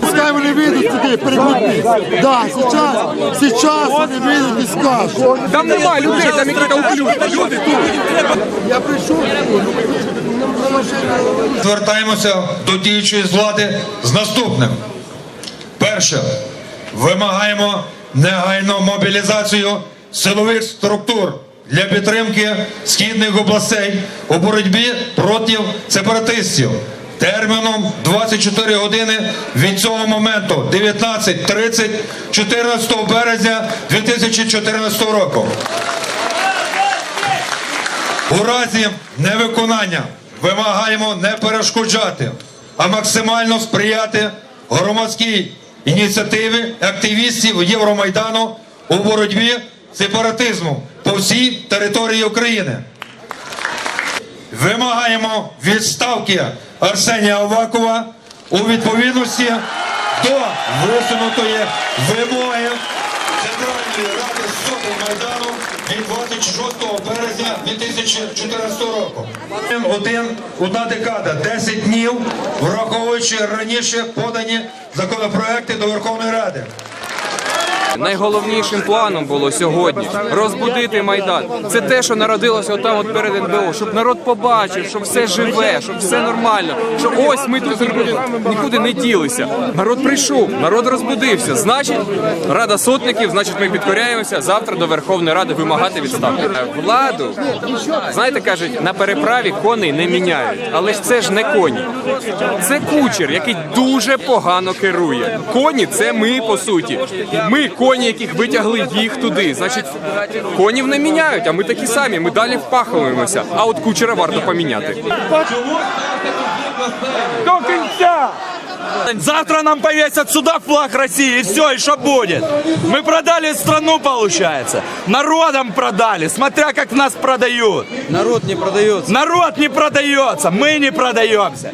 Пускай вони вийдуть сюди, перекрутись. Да, сейчас, сейчас вони вийдуть і скажуть. Там немає людей, там якісь уклюжі. Люди тут. Я прийшов, Звертаємося до діючої влади з наступним. Перше, вимагаємо негайну мобілізацію силових структур для підтримки східних областей у боротьбі проти сепаратистів. Терміном 24 години від цього моменту 19.30 14 березня 2014 року. У разі невиконання вимагаємо не перешкоджати, а максимально сприяти громадській ініціативі активістів Євромайдану у боротьбі з сепаратизмом по всій території України. Вимагаємо відставки Арсенія Авакова у відповідності до висунутої вимоги Центральної ради Соти Майдану від 26 березня 2014 року. Один, одна декада, 10 днів, враховуючи раніше подані законопроекти до Верховної Ради. Найголовнішим планом було сьогодні розбудити майдан. Це те, що народилося отам от перед НБО, щоб народ побачив, що все живе, що все нормально. Що ось ми тут нікуди, не ділися. Народ прийшов, народ розбудився. Значить, рада сотників, значить, ми підкоряємося завтра до Верховної Ради вимагати відставки. Владу знаєте, кажуть, на переправі коней не міняють, але ж це ж не коні. Це кучер, який дуже погано керує. Коні це ми по суті. Ми коні, яких витягли їх туди. Значить, конів не міняють, а ми такі самі. Ми далі впахуємося. А от кучера варто поміняти. до конца. Завтра нам повесят сюда флаг России, и все, и что будет? Мы продали страну, получается. Народом продали, смотря как нас продают. Народ не продается. Народ не продается, мы не продаемся.